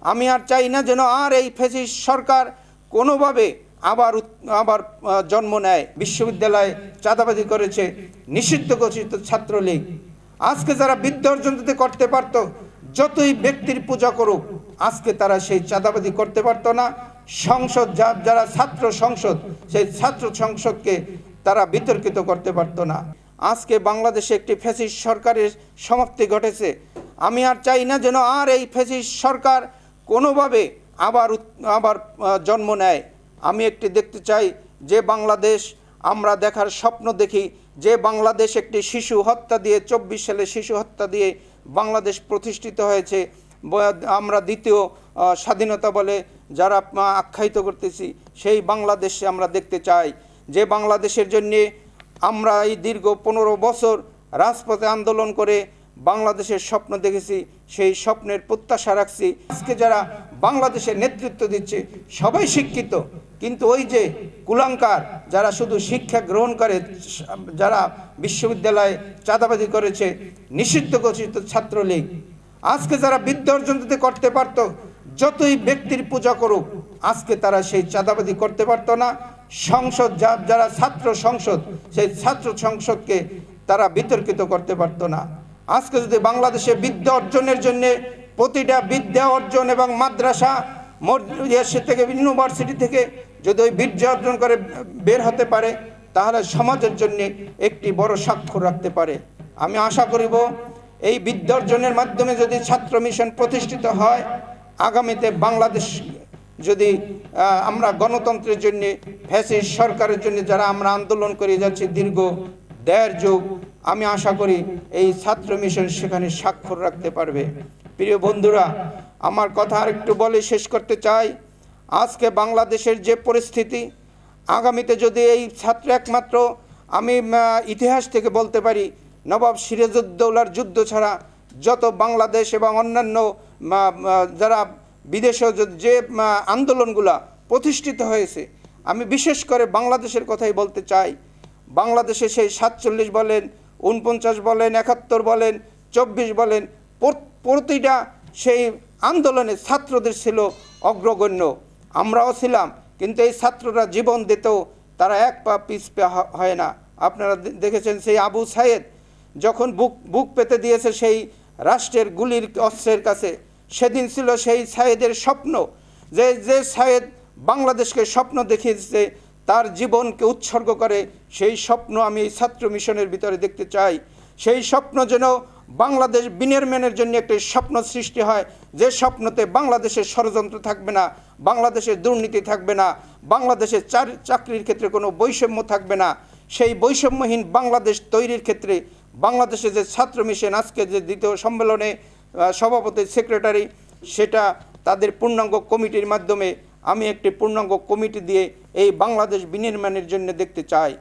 আমি আর চাই না যেন আর এই ফেসিস সরকার কোনোভাবে আবার আবার জন্ম নেয়। বিশ্ববিদ্যালয়ে চাঁদাবাজি করেছে, নিষিদ্ধ ঘোষিত ছাত্রলীগ। আজকে যারা বিদ্যা অর্জন করতে পারত, যতই ব্যক্তির পূজা করুক, আজকে তারা সেই চাঁদাবাজি করতে পারতো না। সংসদ যা- যারা ছাত্র সংসদ, সেই ছাত্র সংসদকে তারা বিতর্কিত করতে পারতো না। আজকে বাংলাদেশে একটি ফ্যাসিস্ট সরকারের সমাপ্তি ঘটেছে। আমি আর চাই না যেন আর এই ফ্যাসিস্ট সরকার কোনোভাবে আবার আবার জন্ম নেয়। আমি একটি দেখতে চাই, যে বাংলাদেশ, আমরা দেখার স্বপ্ন দেখি, যে বাংলাদেশ একটি শিশু হত্যা দিয়ে, চব্বিশ সালে শিশু হত্যা দিয়ে বাংলাদেশ প্রতিষ্ঠিত হয়েছে। আমরা দ্বিতীয় স্বাধীনতা বলে যারা আখ্যায়িত করতেছি, সেই বাংলাদেশে আমরা দেখতে চাই। যে বাংলাদেশের জন্যে আমরা এই দীর্ঘ পনেরো বছর রাজপথে আন্দোলন করে বাংলাদেশের স্বপ্ন দেখেছি, সেই স্বপ্নের প্রত্যাশা রাখছি। আজকে যারা বাংলাদেশের নেতৃত্ব দিচ্ছে, সবাই শিক্ষিত। কিন্তু ওই যে কুলাঙ্কার, যারা শুধু শিক্ষা গ্রহণ করে, যারা বিশ্ববিদ্যালয়ে চাঁদাবাজি করেছে, নিষিদ্ধ ঘোষিত ছাত্রলীগ, আজকে যারা বিদ্যা অর্জন করতে পারত, যতই ব্যক্তির পূজা করুক, আজকে তারা সেই চাঁদাবাজি করতে পারতো না। সংসদ যারা ছাত্র সংসদ, সেই ছাত্র সংসদকে তারা বিতর্কিত করতে পারতো না। আজকে যদি বাংলাদেশে বিদ্যা অর্জনের জন্য প্রতিটা বিদ্যা অর্জন এবং মাদ্রাসা সে থেকে, ইউনিভার্সিটি থেকে যদি ওই বিদ্যা অর্জন করে, বের হতে পারে, তাহলে সমাজের জন্য একটি বড় স্বাক্ষর রাখতে পারে। আমি আশা করিব, এই বিদ্যা অর্জনের মাধ্যমে যদি ছাত্র মিশন প্রতিষ্ঠিত হয়, আগামীতে বাংলাদেশ যদি আমরা গণতন্ত্রের জন্য ফ্যাসিস সরকারের জন্য যারা আমরা আন্দোলন করে যাচ্ছি দীর্ঘ দেড় যুগ, আমি আশা করি এই ছাত্র মিশন সেখানে স্বাক্ষর রাখতে পারবে। প্রিয় বন্ধুরা, আমার কথা আর একটু বলে শেষ করতে চাই। আজকে বাংলাদেশের যে পরিস্থিতি, আগামীতে যদি এই ছাত্র একমাত্র আমি ইতিহাস থেকে বলতে পারি, নবাব সিরাজউদ্দৌলার যুদ্ধ ছাড়া যত বাংলাদেশ এবং অন্যান্য যারা বিদেশে যে আন্দোলনগুলা প্রতিষ্ঠিত হয়েছে, আমি বিশেষ করে বাংলাদেশের কথাই বলতে চাই। বাংলাদেশে সেই সাতচল্লিশ বলেন উনপঞ্চাশ বলেন, একাত্তর বলেন, চব্বিশ বলেন প্রতিটা সেই আন্দোলনে ছাত্রদের ছিল অগ্রগণ্য। আমরাও ছিলাম, কিন্তু এই ছাত্ররা জীবন দিতেও তারা এক পা পিছপে হয় না। আপনারা দেখেছেন সেই আবু সাইদ যখন বুক বুক পেতে দিয়েছে সেই রাষ্ট্রের গুলির অস্ত্রের কাছে, সেদিন ছিল সেই সাইদের স্বপ্ন। যে যে সাইদ বাংলাদেশকে স্বপ্ন দেখিয়েছে তার জীবনকে উৎসর্গ করে, সেই স্বপ্ন আমি এই ছাত্র মিশনের ভিতরে দেখতে চাই। সেই স্বপ্ন যেন বাংলাদেশ বিনির্মাণের জন্য একটি স্বপ্ন সৃষ্টি হয়। যে স্বপ্নতে বাংলাদেশের ষড়যন্ত্র থাকবে না, বাংলাদেশের দুর্নীতি থাকবে না, বাংলাদেশের চার- চাকরির ক্ষেত্রে কোনো বৈষম্য থাকবে না, সেই বৈষম্যহীন বাংলাদেশ তৈরির ক্ষেত্রে বাংলাদেশে যে ছাত্র মিশন, আজকে যে দ্বিতীয় সম্মেলনে সভাপতি সেক্রেটারি সেটা তাদের পূর্ণাঙ্গ কমিটির মাধ্যমে আমি একটি পূর্ণাঙ্গ কমিটি দিয়ে এই বাংলাদেশ বিনির্মাণের জন্য দেখতে চাই।